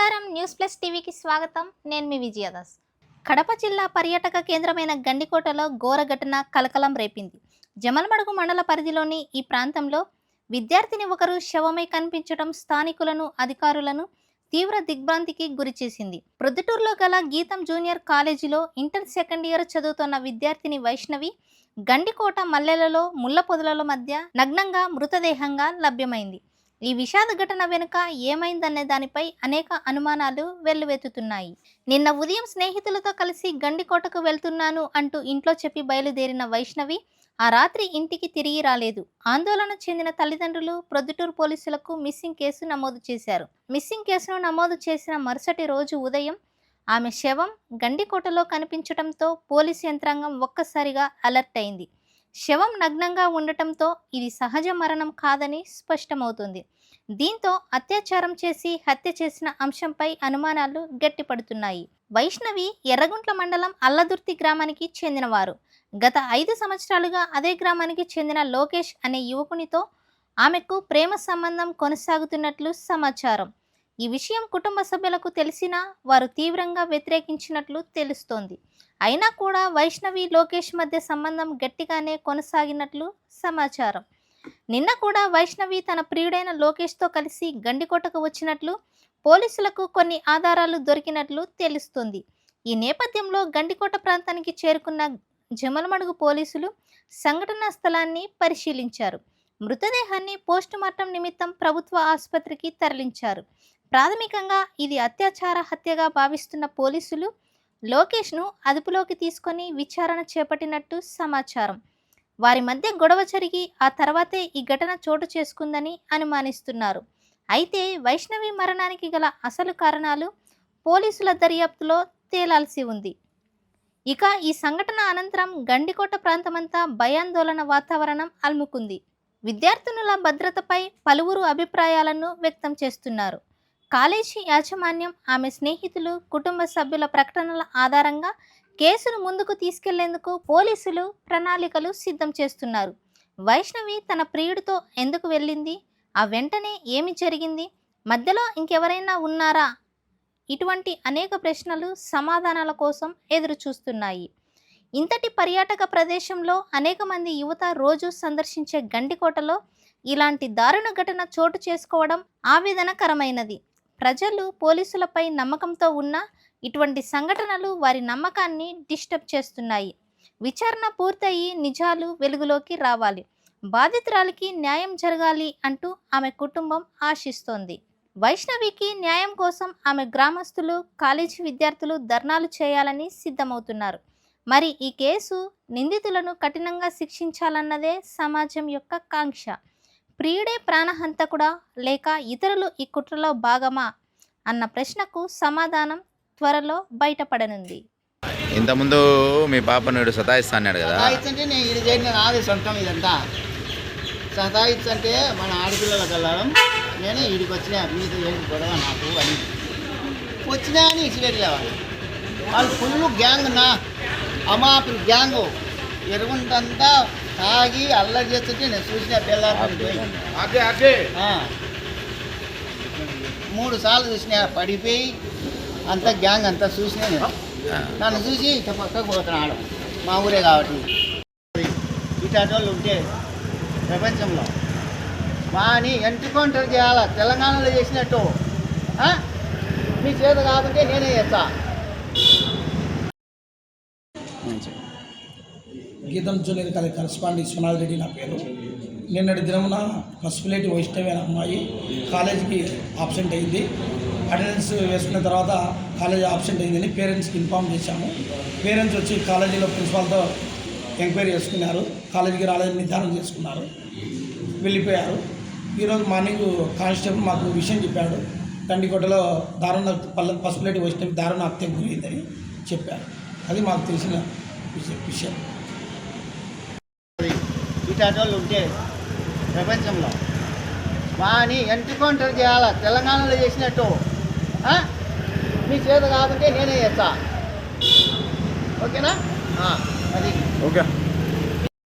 నమస్కారం. News plus టీవీకి స్వాగతం. నేను మీ విజయదాస్. కడప జిల్లా పర్యాటక కేంద్రమైన గండికోటలో ఘోర ఘటన కలకలం రేపింది. జమలమడుగు మండల పరిధిలోని ఈ ప్రాంతంలో విద్యార్థిని ఒకరు శవమై కనిపించడం స్థానికులను అధికారులను తీవ్ర దిగ్భ్రాంతికి గురిచేసింది ప్రొద్దుటూరులో గల గీతం జూనియర్ కాలేజీలో ఇంటర్ సెకండ్ ఇయర్ చదువుతున్న విద్యార్థిని వైష్ణవి గండికోట మల్లెలలో ముళ్ళ పొదలలో మధ్య నగ్నంగా మృతదేహంగా లభ్యమైంది. ఈ విషాద ఘటన వెనుక ఏమైందనే దానిపై అనేక అనుమానాలు వెల్లువెత్తుతున్నాయి. నిన్న ఉదయం స్నేహితులతో కలిసి గండికోటకు వెళ్తున్నాను అంటూ ఇంట్లో చెప్పి బయలుదేరిన వైష్ణవి ఆ రాత్రి ఇంటికి తిరిగి రాలేదు. ఆందోళన చెందిన తల్లిదండ్రులు ప్రొద్దుటూరు పోలీసులకు మిస్సింగ్ కేసు నమోదు చేశారు. మిస్సింగ్ కేసును నమోదు చేసిన మరుసటి రోజు ఉదయం ఆమె శవం గండికోటలో కనిపించడంతో పోలీసు యంత్రాంగం ఒక్కసారిగా అలర్ట్ అయింది. శవం నగ్నంగా ఉండటంతో ఇది సహజ మరణం కాదని స్పష్టమవుతుంది. దీంతో అత్యాచారం చేసి హత్య చేసిన అంశంపై అనుమానాలు గట్టిపడుతున్నాయి. వైష్ణవి ఎర్రగుంట్ల మండలం అల్లదుర్తి గ్రామానికి చెందినవారు. గత ఐదు సంవత్సరాలుగా అదే గ్రామానికి చెందిన లోకేష్ అనే యువకునితో ఆమెకు ప్రేమ సంబంధం కొనసాగుతున్నట్లు సమాచారం. ఈ విషయం కుటుంబ సభ్యులకు తెలిసినా వారు తీవ్రంగా వ్యతిరేకించినట్లు తెలుస్తోంది. అయినా కూడా వైష్ణవి లోకేష్ మధ్య సంబంధం గట్టిగానే కొనసాగినట్లు సమాచారం. నిన్న కూడా వైష్ణవి తన ప్రియుడైన లోకేష్తో కలిసి గండికోటకు వచ్చినట్లు పోలీసులకు కొన్ని ఆధారాలు దొరికినట్లు తెలుస్తుంది. ఈ నేపథ్యంలో గండికోట ప్రాంతానికి చేరుకున్న జమలమడుగు పోలీసులు సంఘటనా స్థలాన్ని పరిశీలించారు. మృతదేహాన్ని పోస్టుమార్టం నిమిత్తం ప్రభుత్వ ఆసుపత్రికి తరలించారు. ప్రాథమికంగా ఇది అత్యాచార హత్యగా భావిస్తున్న పోలీసులు లోకేష్ను అదుపులోకి తీసుకొని విచారణ చేపట్టినట్టు సమాచారం. వారి మధ్య గొడవ జరిగి ఆ తర్వాతే ఈ ఘటన చోటు చేసుకుందని అనుమానిస్తున్నారు. అయితే వైష్ణవి మరణానికి గల అసలు కారణాలు పోలీసుల దర్యాప్తులో తేలాల్సి ఉంది. ఇక ఈ సంఘటన అనంతరం గండికోట ప్రాంతమంతా భయాందోళన వాతావరణం అలుముకుంది. విద్యార్థినుల భద్రతపై పలువురు అభిప్రాయాలను వ్యక్తం చేస్తున్నారు. కాలేజీ యాజమాన్యం ఆమె స్నేహితులు కుటుంబ సభ్యుల ప్రకటనల ఆధారంగా కేసును ముందుకు తీసుకెళ్ళేందుకు పోలీసులు ప్రణాళికలు సిద్ధం చేస్తున్నారు. వైష్ణవి తన ప్రియుడితో ఎందుకు వెళ్ళింది? ఆ వెంటనే ఏమి జరిగింది? మధ్యలో ఇంకెవరైనా ఉన్నారా? ఇటువంటి అనేక ప్రశ్నలు సమాధానాల కోసం ఎదురు చూస్తున్నాయి ఇంతటి పర్యాటక ప్రదేశంలో అనేక మంది యువత రోజు సందర్శించే గండికోటలో ఇలాంటి దారుణ ఘటన చోటు చేసుకోవడం ఆవేదనకరమైనది. ప్రజలు పోలీసులపై నమ్మకంతో ఉన్న ఇటువంటి సంఘటనలు వారి నమ్మకాన్ని డిస్టర్బ్ చేస్తున్నాయి. విచారణ పూర్తయి నిజాలు వెలుగులోకి రావాలి. బాధితురాలికి న్యాయం జరగాలి అంటూ ఆమె కుటుంబం ఆశిస్తోంది. వైష్ణవికి న్యాయం కోసం ఆమె గ్రామస్తులు కాలేజీ విద్యార్థులు ధర్నాలు చేయాలని సిద్ధమవుతున్నారు. మరి ఈ కేసు నిందితులను కఠినంగా శిక్షించాలన్నదే సమాజం యొక్క కాంక్ష. ప్రియుడే ప్రాణహంతకుడా? లేక ఇతరులు ఈ కుట్రలో భాగమా? అన్న ప్రశ్నకు సమాధానం త్వరలో బయటపడనుంది. ఇంతకుముందు మీ పాప నేడు సతాయిస్తా అన్నాడు కదా. సతాయిచ్చంటే నేను ఇది చేయను నాది సొంతం ఇదంతా. సతాయిచ్చంటే మన ఆడపిల్లలకు వెళ్ళడం నేను వీడికి వచ్చిన మీతో ఏంటి గొడవ నాకు అని. వచ్చినా అని ఇచ్చిపెట్టలేవాళ్ళు వాళ్ళు ఫుల్ గ్యాంగ్ నా. అమాపి గ్యాంగ్. ఎరుగుంటంతా తాగి అల్లరి చేస్తుంటే నేను చూసిన పిల్లలు మూడు సార్లు చూసిన పడిపోయి అంత గ్యాంగ్ అంతా చూసిన నేను. నన్ను చూసి ఇట్లా పక్కకు పోతున్నాడు. మా ఊరే కాబట్టి. వాళ్ళు ఉంటే ప్రపంచంలో. వాని ఎంటుకౌంటర్ చేయాలా? తెలంగాణలో చేసినట్టు. ఆ? మీ చేత కాకుంటే నేనే చేస్తా. Gitam junior college correspondent Vishwanath Reddy నా పేరు. నిన్నటి దినమున పసుపులేటి వైష్ణవి అనే అమ్మాయి కాలేజీకి ఆబ్సెంట్ అయింది. అటెండెన్స్ వేసుకున్న తర్వాత కాలేజీ ఆబ్సెంట్ అయిందని పేరెంట్స్కి ఇన్ఫామ్ చేశాము. పేరెంట్స్ వచ్చి కాలేజీలో ప్రిన్సిపాల్తో ఎంక్వైరీ చేసుకున్నారు. కాలేజీకి రాలేదని నిర్ధారణ చేసుకున్నారు. వెళ్ళిపోయారు. ఈరోజు మార్నింగ్ కానిస్టేబుల్ మాకు విషయం చెప్పాడు. తండికోటలో దారుణ పల్ల పసుపులేటి వైష్ణవి దారుణ హత్య గురైందని చెప్పారు. అది మాకు తెలిసిన విషయం- విషయం ఉంటే ప్రపంచంలో. వాని ఎంటుకౌంటర్ చేయాలా? తెలంగాణలో చేసినట్టు. మీ చేత కాకుంటే నేనే చేస్తా. ఓకేనా? అది. ఓకే.